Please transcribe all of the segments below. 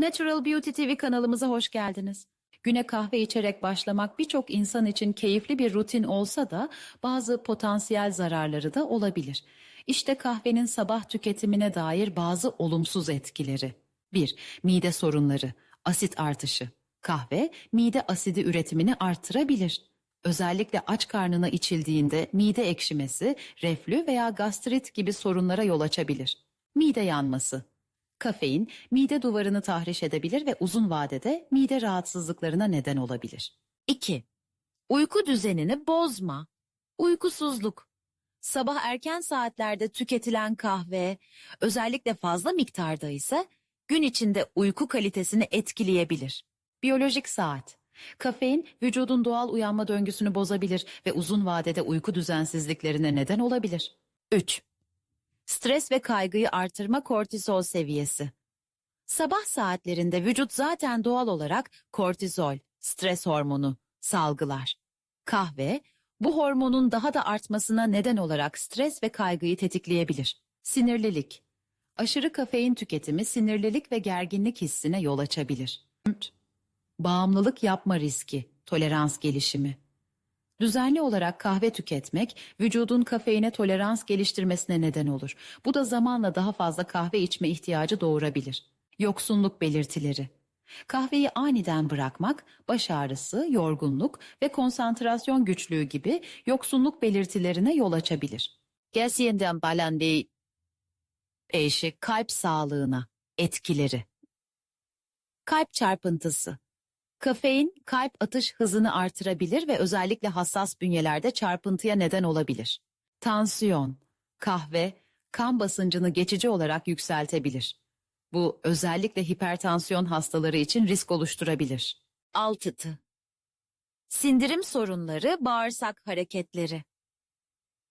Natural Beauty TV kanalımıza hoş geldiniz. Güne kahve içerek başlamak birçok insan için keyifli bir rutin olsa da bazı potansiyel zararları da olabilir. İşte kahvenin sabah tüketimine dair bazı olumsuz etkileri. 1. Mide sorunları, asit artışı. Kahve mide asidi üretimini artırabilir. Özellikle aç karnına içildiğinde mide ekşimesi, reflü veya gastrit gibi sorunlara yol açabilir. Mide yanması. Kafein mide duvarını tahriş edebilir ve uzun vadede mide rahatsızlıklarına neden olabilir. 2. Uyku düzenini bozma. Uykusuzluk. Sabah erken saatlerde tüketilen kahve, özellikle fazla miktarda ise gün içinde uyku kalitesini etkileyebilir. Biyolojik saat. Kafein vücudun doğal uyanma döngüsünü bozabilir ve uzun vadede uyku düzensizliklerine neden olabilir. 3. Stres ve kaygıyı artırma kortizol seviyesi. Sabah saatlerinde vücut zaten doğal olarak kortizol, stres hormonu salgılar. Kahve, bu hormonun daha da artmasına neden olarak stres ve kaygıyı tetikleyebilir. Sinirlilik. Aşırı kafein tüketimi sinirlilik ve gerginlik hissine yol açabilir. 4. Bağımlılık yapma riski, tolerans gelişimi. Düzenli olarak kahve tüketmek vücudun kafeine tolerans geliştirmesine neden olur. Bu da zamanla daha fazla kahve içme ihtiyacı doğurabilir. Yoksunluk belirtileri. Kahveyi aniden bırakmak, baş ağrısı, yorgunluk ve konsantrasyon güçlüğü gibi yoksunluk belirtilerine yol açabilir. Gerçekten balan bir eşi kalp sağlığına etkileri. Kalp çarpıntısı. Kafein kalp atış hızını artırabilir ve özellikle hassas bünyelerde çarpıntıya neden olabilir. Tansiyon, kahve, kan basıncını geçici olarak yükseltebilir. Bu özellikle hipertansiyon hastaları için risk oluşturabilir. Altıtı. Sindirim sorunları, bağırsak hareketleri.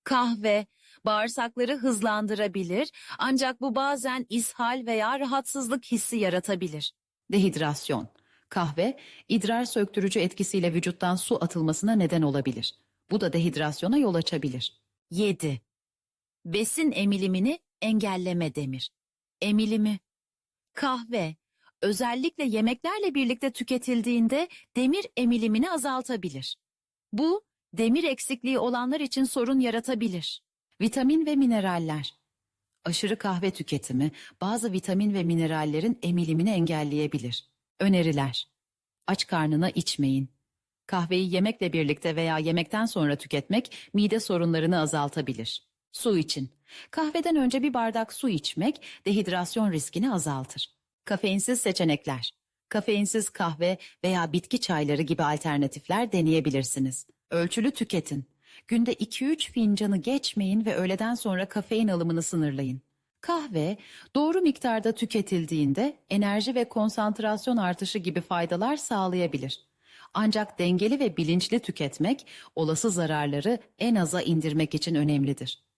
Kahve, bağırsakları hızlandırabilir ancak bu bazen ishal veya rahatsızlık hissi yaratabilir. Dehidrasyon. Kahve, idrar söktürücü etkisiyle vücuttan su atılmasına neden olabilir. Bu da dehidrasyona yol açabilir. 7. Besin emilimini engelleme demir. Emilimi. Kahve, özellikle yemeklerle birlikte tüketildiğinde demir emilimini azaltabilir. Bu, demir eksikliği olanlar için sorun yaratabilir. Vitamin ve mineraller. Aşırı kahve tüketimi bazı vitamin ve minerallerin emilimini engelleyebilir. Öneriler. Aç karnına içmeyin. Kahveyi yemekle birlikte veya yemekten sonra tüketmek mide sorunlarını azaltabilir. Su için. Kahveden önce bir bardak su içmek dehidrasyon riskini azaltır. Kafeinsiz seçenekler. Kafeinsiz kahve veya bitki çayları gibi alternatifler deneyebilirsiniz. Ölçülü tüketin. Günde 2-3 fincanı geçmeyin ve öğleden sonra kafein alımını sınırlayın. Kahve doğru miktarda tüketildiğinde enerji ve konsantrasyon artışı gibi faydalar sağlayabilir. Ancak dengeli ve bilinçli tüketmek olası zararları en aza indirmek için önemlidir.